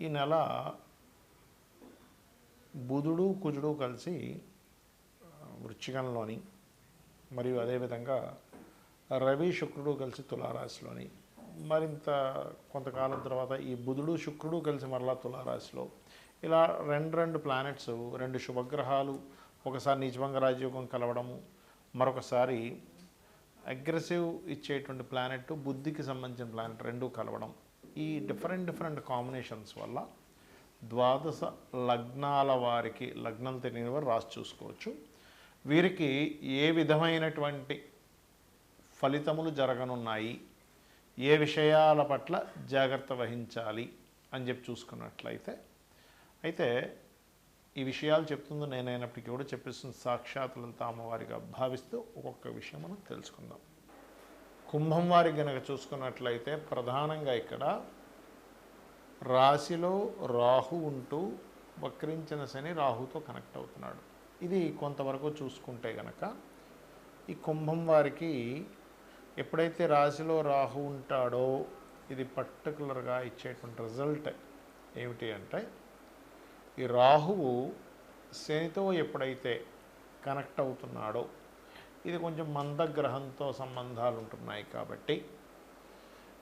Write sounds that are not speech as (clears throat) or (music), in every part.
ఈ నెల బుధుడు కుజుడు కలిసి వృచ్చికంలోని మరియు అదేవిధంగా రవి శుక్రుడు కలిసి తులారాశిలోని మరింత కొంతకాలం తర్వాత ఈ బుధుడు శుక్రుడు కలిసి మరలా తులారాశిలో ఇలా రెండు రెండు ప్లానెట్స్ రెండు శుభగ్రహాలు ఒకసారి నిజభంగ రాజయోగం కలవడము మరొకసారి అగ్రెసివ్ ఇచ్చేటువంటి ప్లానెట్ బుద్ధికి సంబంధించిన ప్లానెట్ రెండు కలవడం. ఈ డిఫరెంట్ డిఫరెంట్ కాంబినేషన్స్ వల్ల ద్వాదశ లగ్నాల వారికి లగ్నం తెలియని వారు రాసి చూసుకోవచ్చు. వీరికి ఏ విధమైనటువంటి ఫలితములు జరగనున్నాయి ఏ విషయాల పట్ల జాగ్రత్త వహించాలి అని చెప్పి చూసుకున్నట్లయితే అయితే ఈ విషయాలు చెప్తుంది నేనైనప్పటికీ కూడా చెప్పిస్తుంది సాక్షాత్తులంతా అమ్మవారిగా భావిస్తూ ఒక్కొక్క విషయం మనం తెలుసుకుందాం. కుంభం వారి గనక చూసుకున్నట్లయితే ప్రధానంగా ఇక్కడ రాశిలో రాహు ఉంటూ వక్రించిన శని రాహుతో కనెక్ట్ అవుతున్నాడు. ఇది కొంతవరకు చూసుకుంటే గనక ఈ కుంభం వారికి ఎప్పుడైతే రాశిలో రాహు ఉంటాడో ఇది పర్టికులర్గా ఇచ్చేటువంటి రిజల్ట్ ఏమిటి అంటే ఈ రాహువు శనితో ఎప్పుడైతే కనెక్ట్ అవుతున్నాడో ఇది కొంచెం మందగ్రహంతో సంబంధాలు ఉంటున్నాయి కాబట్టి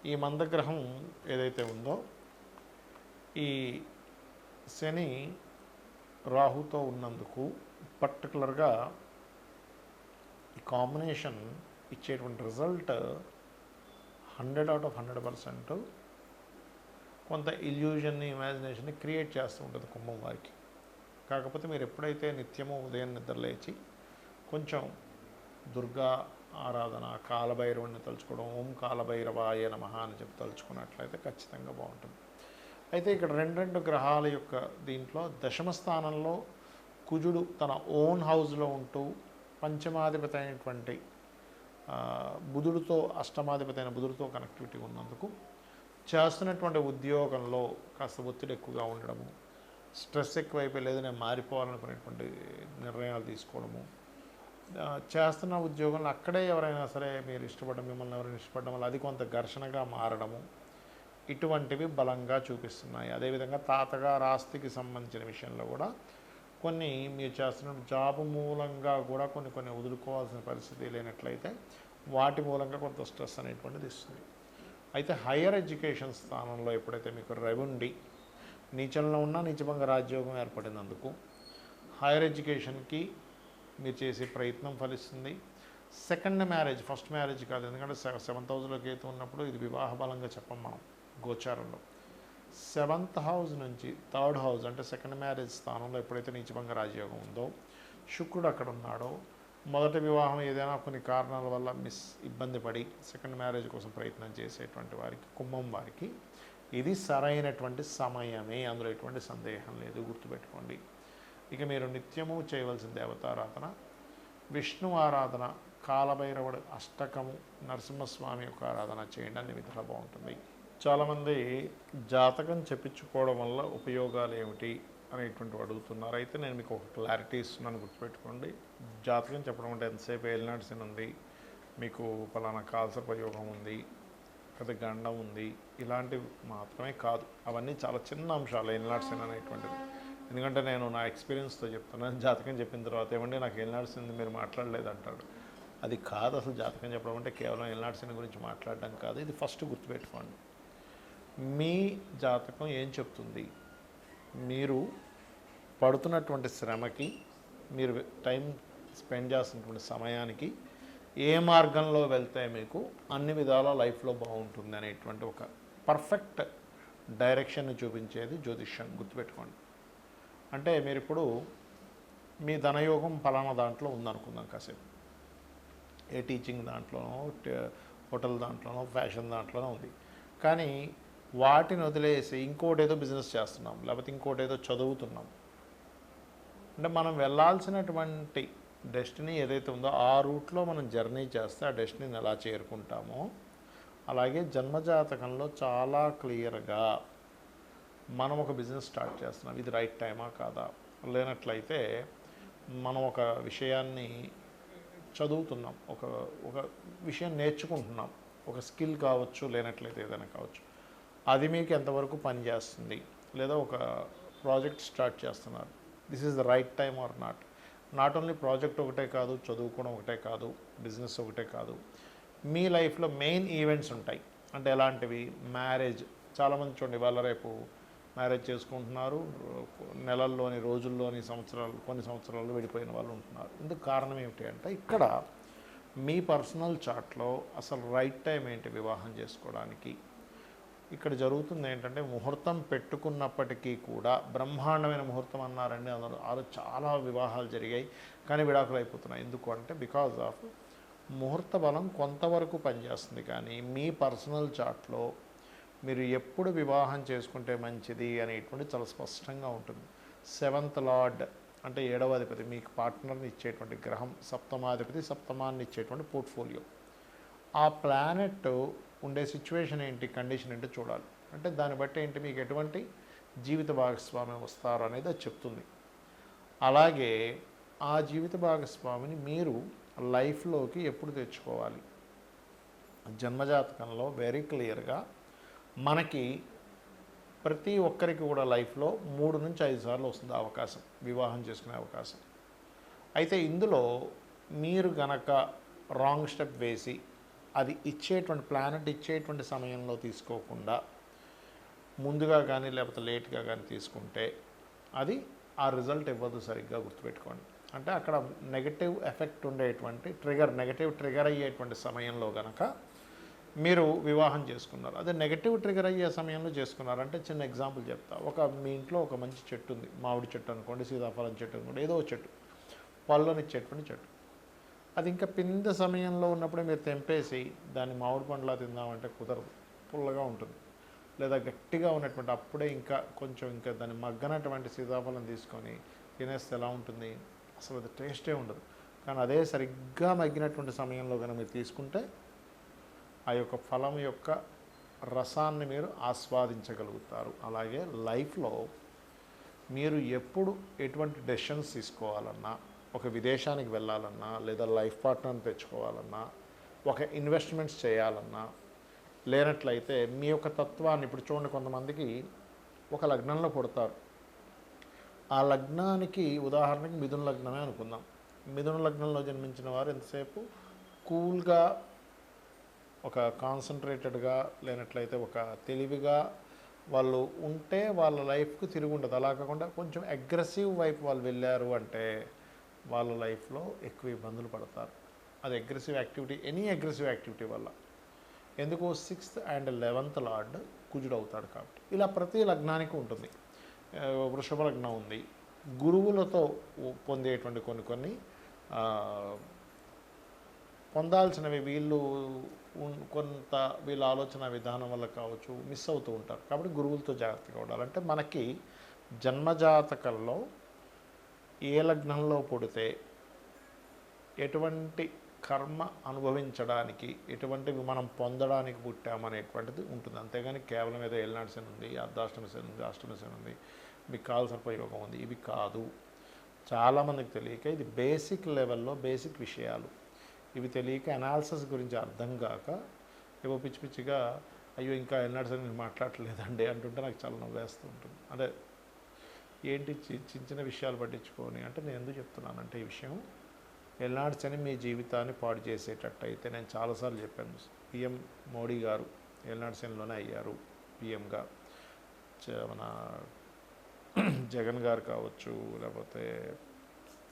ఈ మందగ్రహం ఏదైతే ఉందో ఈ శని రాహుతో ఉన్నందుకు పర్టికులర్గా ఈ కాంబినేషన్ ఇచ్చేటువంటి result hundred out of hundred percent కొంత ఇల్యూజన్ని ఇమాజినేషన్ని క్రియేట్ చేస్తూ ఉంటుంది కుంభం వారికి. కాకపోతే మీరు ఎప్పుడైతే నిత్యము ఉదయం నిద్ర లేచి కొంచెం దుర్గా ఆరాధన కాలభైరవుణ్ణి తలుచుకోవడం ఓం కాలభైరవాయ నమ అని చెప్పి తలుచుకున్నట్లయితే ఖచ్చితంగా బాగుంటుంది. అయితే ఇక్కడ రెండు రెండు గ్రహాల యొక్క దీంట్లో దశమ స్థానంలో కుజుడు తన ఓన్ హౌస్లో ఉంటూ పంచమాధిపతి అయినటువంటి బుధుడితో అష్టమాధిపతి అయిన బుధుడితో కనెక్టివిటీ ఉన్నందుకు చేస్తున్నటువంటి ఉద్యోగంలో కాస్త ఒత్తిడి ఎక్కువగా ఉండడము స్ట్రెస్ ఎక్కువైపోయి లేదు నేను మారిపోవాలనుకునేటువంటి నిర్ణయాలు తీసుకోవడము చేస్తున్న ఉద్యోగంలో అక్కడే ఎవరైనా సరే మీరు ఇష్టపడడం మిమ్మల్ని ఎవరైనా ఇష్టపడడం వల్ల అది కొంత ఘర్షణగా మారడము ఇటువంటివి బలంగా చూపిస్తున్నాయి. అదేవిధంగా తాతగారు ఆస్తికి సంబంధించిన విషయంలో కూడా కొన్ని మీరు చేస్తున్న జాబ్ మూలంగా కూడా కొన్ని కొన్ని వదులుకోవాల్సిన పరిస్థితి లేనట్లయితే వాటి మూలంగా కొంత స్ట్రెస్ అనేటువంటిది ఇస్తుంది. అయితే హయ్యర్ ఎడ్యుకేషన్ స్థానంలో ఎప్పుడైతే మీకు రవిండి నీచంలో ఉన్న నీచభంగ రాజ్యోగం ఏర్పడినందుకు హైయర్ ఎడ్యుకేషన్కి మీరు చేసే ప్రయత్నం ఫలిస్తుంది. సెకండ్ మ్యారేజ్ ఫస్ట్ మ్యారేజ్ కాదు. ఎందుకంటే సెవెంత్ హౌస్లో కేతు ఉన్నప్పుడు ఇది వివాహ బలంగా చెప్పం మనం గోచారంలో. సెవెంత్ హౌస్ నుంచి థర్డ్ హౌస్ అంటే సెకండ్ మ్యారేజ్ స్థానంలో ఎప్పుడైతే నీచభంగ రాజయోగం ఉందో శుక్రుడు అక్కడ ఉన్నాడో మొదటి వివాహం ఏదైనా కొన్ని కారణాల వల్ల మిస్ ఇబ్బంది పడి సెకండ్ మ్యారేజ్ కోసం ప్రయత్నం చేసేటువంటి వారికి కుంభం వారికి ఇది సరైనటువంటి సమయమే. అందులో ఎటువంటి సందేహం లేదు. గుర్తుపెట్టుకోండి. ఇక మీరు నిత్యము చేయవలసిన దేవతారాధన విష్ణు ఆరాధన కాలభైరవుడు అష్టకము నరసింహస్వామి యొక్క ఆరాధన చేయండి అన్ని విధాలు బాగుంటుంది. చాలామంది జాతకం చెప్పించుకోవడం వల్ల ఉపయోగాలు ఏమిటి అనేటువంటి అడుగుతున్నారు. అయితే నేను మీకు ఒక క్లారిటీ ఇస్తున్నాను గుర్తుపెట్టుకోండి. జాతకం చెప్పడం అంటే ఎంతసేపు ఏలినాడ్సిన్ ఉంది మీకు పలానా కాల్స ప్రయోగం ఉంది కదా గండం ఉంది ఇలాంటివి మాత్రమే కాదు. అవన్నీ చాలా చిన్న అంశాలు ఏలినాడ్సిన్ అనేటువంటిది. ఎందుకంటే నేను నా ఎక్స్పీరియన్స్తో చెప్తున్నాను జాతకం చెప్పిన తర్వాత ఏమంటే నాకు ఏలినాడ్సింది మీరు మాట్లాడలేదు అంటాడు అది కాదు అసలు జాతకం చెప్పడం అంటే కేవలం ఏలినాడ్సిన్ గురించి మాట్లాడడం కాదు ఇది ఫస్ట్ గుర్తుపెట్టుకోండి. మీ జాతకం ఏం చెప్తుంది? మీరు పడుతున్నటువంటి శ్రమకి మీరు టైం స్పెండ్ చేస్తున్నటువంటి సమయానికి ఏ మార్గంలో వెళ్తే మీకు అన్ని విధాల లైఫ్లో బాగుంటుంది అనేటువంటి ఒక పర్ఫెక్ట్ డైరెక్షన్ని చూపించేది జ్యోతిష్యం. గుర్తుపెట్టుకోండి. అంటే మీరు ఇప్పుడు మీ ధనయోగం ఫలానా దాంట్లో ఉందనుకుందాం కాసేపు. ఏ టీచింగ్ దాంట్లోనో హోటల్ దాంట్లోనో ఫ్యాషన్ దాంట్లోనో ఉంది. కానీ వాటిని వదిలేసి ఇంకోటి ఏదో బిజినెస్ చేస్తున్నాం లేకపోతే ఇంకోటి ఏదో చదువుతున్నాం. అంటే మనం వెళ్ళాల్సినటువంటి డెస్టినీ ఏదైతే ఉందో ఆ రూట్లో మనం జర్నీ చేస్తే ఆ డెస్టినీని ఎలా చేరుకుంటామో అలాగే జన్మజాతకంలో చాలా క్లియర్గా మనం ఒక బిజినెస్ స్టార్ట్ చేస్తున్నాం. ఇది రైట్ టైమా కాదా? లేనట్లయితే మనం ఒక విషయాన్ని చదువుతున్నాం. ఒక ఒక విషయం నేర్చుకుంటున్నాం. ఒక స్కిల్ కావచ్చు లేనట్లయితే ఏదైనా కావచ్చు. అది మీకు ఎంతవరకు పనిచేస్తుంది లేదా ఒక ప్రాజెక్ట్ స్టార్ట్ చేస్తున్నారు. This is the right time or not not only project ఒకటే కాదు చదువుకోవడం ఒకటే కాదు బిజినెస్ ఒకటే కాదు. మీ లైఫ్లో మెయిన్ ఈవెంట్స్ ఉంటాయి. అంటే ఎలాంటివి? మ్యారేజ్ చాలామంది చూడండి వాళ్ళ రేపు మ్యారేజ్ చేసుకుంటున్నారు. నెలల్లోని రోజుల్లోని సంవత్సరాలు కొన్ని సంవత్సరాలు విడిపోయిన వాళ్ళు ఉంటున్నారు. ఇందుకు కారణం ఏమిటి అంటే ఇక్కడ మీ పర్సనల్ చార్ట్లో అసలు రైట్ టైం ఏంటి వివాహం చేసుకోవడానికి? ఇక్కడ జరుగుతుంది ఏంటంటే ముహూర్తం పెట్టుకున్నప్పటికీ కూడా బ్రహ్మాండమైన ముహూర్తం అన్నారండి. అందులో ఆ చాలా వివాహాలు జరిగాయి. కానీ విడాకులు అయిపోతున్నాయి. ఎందుకు అంటే బికాజ్ ఆఫ్ ముహూర్త బలం కొంతవరకు పనిచేస్తుంది. కానీ మీ పర్సనల్ చార్ట్లో మీరు ఎప్పుడు వివాహం చేసుకుంటే మంచిది అనేటువంటి చాలా స్పష్టంగా ఉంటుంది. సెవెంత్ లార్డ్ అంటే ఏడవ అధిపతి మీకు పార్ట్నర్ని ఇచ్చేటువంటి గ్రహం సప్తమాధిపతి సప్తమాన్ని ఇచ్చేటువంటి పోర్ట్ఫోలియో. ఆ ప్లానెట్ ఉండే సిచ్యువేషన్ ఏంటి కండిషన్ ఏంటి చూడాలి. అంటే దాన్ని బట్టి ఏంటి మీకు ఎటువంటి జీవిత భాగస్వామి వస్తారు అనేది అది చెప్తుంది. అలాగే ఆ జీవిత భాగస్వామిని మీరు లైఫ్లోకి ఎప్పుడు తెచ్చుకోవాలి? జన్మజాతకంలో వెరీ క్లియర్గా మనకి ప్రతి ఒక్కరికి కూడా లైఫ్లో మూడు నుంచి ఐదు సార్లు వస్తుంది అవకాశం వివాహం చేసుకునే అవకాశం. అయితే ఇందులో మీరు గనక రాంగ్ స్టెప్ వేసి అది ఇచ్చేటువంటి ప్లానెట్ ఇచ్చేటువంటి సమయంలో తీసుకోకుండా ముందుగా కానీ లేకపోతే లేట్గా కానీ తీసుకుంటే అది ఆ రిజల్ట్ ఇవ్వదు సరిగ్గా గుర్తుపెట్టుకోండి. అంటే అక్కడ నెగటివ్ ఎఫెక్ట్ ఉండేటువంటి ట్రిగర్ నెగటివ్ ట్రిగర్ అయ్యేటువంటి సమయంలో కనుక మీరు వివాహం చేసుకున్నారు. అదే నెగటివ్ ట్రిగర్ అయ్యే సమయంలో చేసుకున్నారు. అంటే చిన్న ఎగ్జాంపుల్ చెప్తా. ఒక మీ ఇంట్లో ఒక మంచి చెట్టు ఉంది. మామిడి చెట్టు అనుకోండి సీతాఫలం చెట్టు అనుకోండి ఏదో చెట్టు. పళ్ళని చెట్టుని చెట్టు. అది ఇంకా పింద సమయంలో ఉన్నప్పుడే మీరు తెంపేసి దాన్ని మామిడి పండులా తిందామంటే కుదరదు. పుల్లగా ఉంటుంది. లేదా గట్టిగా ఉన్నటువంటి అప్పుడే ఇంకా కొంచెం ఇంకా దాన్ని మగ్గనటువంటి సీతాఫలం తీసుకొని తినేస్తే ఎలా ఉంటుంది? అసలు అది టేస్టే ఉండదు. కానీ అదే సరిగ్గా మగ్గినటువంటి సమయంలో కనుక మీరు తీసుకుంటే ఆ యొక్క ఫలం యొక్క రసాన్ని మీరు ఆస్వాదించగలుగుతారు. అలాగే లైఫ్లో మీరు ఎప్పుడు ఎటువంటి డెసిషన్స్ తీసుకోవాలన్నా ఒక విదేశానికి వెళ్ళాలన్నా లేదా లైఫ్ పార్ట్నర్ని తెచ్చుకోవాలన్నా ఒక ఇన్వెస్ట్మెంట్స్ చేయాలన్నా లేనట్లయితే మీ యొక్క తత్వాన్ని ఇప్పుడు చూడండి కొంతమందికి ఒక లగ్నంలో పుడతారు. ఆ లగ్నానికి ఉదాహరణకి మిథున లగ్నమే అనుకుందాం. మిథున లగ్నంలో జన్మించిన వారు ఎంతసేపు? కూల్గా ఒక కాన్సన్ట్రేటెడ్గా లేనట్లయితే ఒక తెలివిగా వాళ్ళు ఉంటే వాళ్ళ లైఫ్కు తిరిగి ఉండదు. అలా కాకుండా కొంచెం అగ్రెసివ్ వైపు వాళ్ళు వెళ్ళారు అంటే వాళ్ళ లైఫ్లో ఎక్కువ ఇబ్బందులు పడతారు. అది aggressive activity any aggressive activity వల్ల. ఎందుకు సిక్స్త్ అండ్ లెవెంత్ లార్డ్ కుజుడు అవుతాడు కాబట్టి. ఇలా ప్రతి లగ్నానికి ఉంటుంది. వృషభ లగ్నం ఉంది. గురువులతో పొందేటువంటి కొన్ని కొన్ని పొందాల్సినవి వీళ్ళు కొంత వీళ్ళ ఆలోచన విధానం వల్ల కావచ్చు మిస్ అవుతూ ఉంటారు. కాబట్టి గురువులతో జాగ్రత్తగా ఉండాలంటే మనకి జన్మజాతకంలో ఏ లగ్నంలో పుడితే ఎటువంటి కర్మ అనుభవించడానికి ఎటువంటివి మనం పొందడానికి పుట్టామనేటువంటిది ఉంటుంది. అంతేగాని కేవలం ఏదో ఏళ్ళనాడు శని ఉంది అర్ధాష్టమి శని ఉంది అష్టమి శని ఉంది మీకు కావాల్సిన ప్రయోగం ఉంది. ఇవి కాదు. చాలామందికి తెలియక ఇది బేసిక్ లెవెల్లో బేసిక్ విషయాలు. ఇవి తెలియక అనాలిసిస్ గురించి అర్థం కాక ఏవో పిచ్చి పిచ్చిగా అయ్యో ఇంకా ఎన్నడూ సరే నేను మాట్లాడలేదండి అంటుంటే నాకు చాలా నవ్వేస్తూ ఉంటుంది. అంటే ఏంటి చి- చిన్న చిన్న విషయాలు పట్టించుకొని అంటే నేను ఎందుకు చెప్తున్నానంటే ఈ విషయం ఎల్నాడు శని మీ జీవితాన్ని పాడు చేసేటట్టు అయితే నేను చాలాసార్లు చెప్పాను పిఎం మోడీ గారు ఎల్నాడు అయ్యారు పిఎంగా? మన (clears throat) జగన్ గారు కావచ్చు లేకపోతే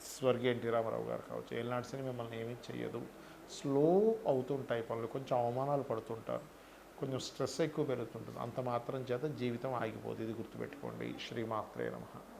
స్వర్గీయ ఎన్టీ రామారావు గారు కావచ్చు. ఏళ్ళనాటి సినిమా మిమ్మల్ని ఏమీ చేయదు స్లో అవుతుంటాయి పనులు. కొంచెం అవమానాలు పడుతుంటారు. కొంచెం స్ట్రెస్ ఎక్కువ పెరుగుతుంటుంది. అంత మాత్రం చేత జీవితం ఆగిపోదు. ఇది గుర్తుపెట్టుకోండి. శ్రీమాత్రే నమః.